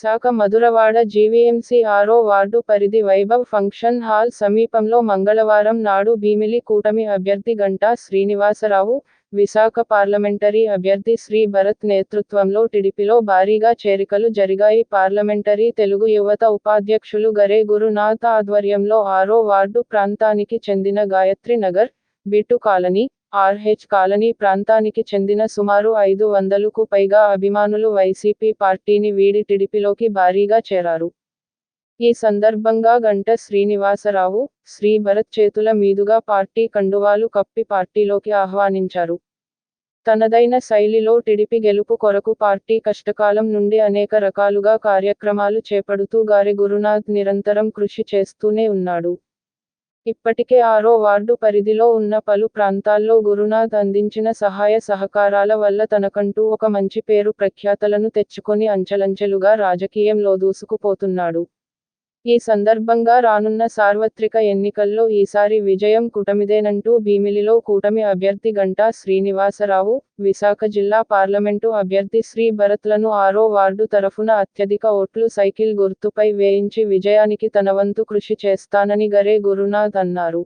Visakha Madhurawada GVMC ఆరో ward పరిధి Vaibhav function hall సమీపంలో మంగళవారం నాడు భీమిలి కూటమి అభ్యర్థి గంటా శ్రీనివాసరావు విశాఖ పార్లమెంటరీ అభ్యర్థి శ్రీ భరత్ నేతృత్వంలో టిడిపిలో భారీగా చేరికలు జరిగాయి. పార్లమెంటరీ తెలుగు యువత ఉపాధ్యక్షులు గరే గురునాథ్ ఆధ్వర్యంలో ఆరో వార్డు ప్రాంతానికి చెందిన Gayatri Nagar Bittu colony RH colony ప్రాంతానికి చెందిన సుమారు ఐదు వందలకు పైగా అభిమానులు వైసీపీ పార్టీని వీడి టిడిపిలోకి భారీగా చేరారు. ఈ సందర్భంగా గంట శ్రీనివాసరావు శ్రీ భరత్ చేతుల మీదుగా పార్టీ కండువాలు కప్పి పార్టీలోకి ఆహ్వానించారు. తనదైన శైలిలో టిడిపి గెలుపు కొరకు పార్టీ కష్టకాలం నుండి అనేక రకాలుగా కార్యక్రమాలు చేపడుతూ గారి గురునాథ్ నిరంతరం కృషి చేస్తూనే ఉన్నాడు. ఇప్పటికే ఆరో వార్డు పరిధిలో ఉన్న పలు ప్రాంతాల్లో గురునాథ్ అందించిన సహాయ సహకారాల వల్ల తనకంటూ ఒక మంచి పేరు ప్రఖ్యాతలను తెచ్చుకొని అంచెలంచెలుగా రాజకీయంలో దూసుకుపోతున్నాడు. ఈ సందర్భంగా రానున్న సార్వత్రిక ఎన్నికల్లో ఈసారి విజయం కూటమిదేనంటూ భీమిలిలో కూటమి అభ్యర్థి గంటా శ్రీనివాసరావు విశాఖ జిల్లా పార్లమెంటు అభ్యర్థి శ్రీ భరత్లను ఆరో వార్డు తరఫున అత్యధిక ఓట్లు సైకిల్ గుర్తుపై వేయించి విజయానికి తనవంతు కృషి చేస్తానని గరే గురునాథ్ అన్నారు.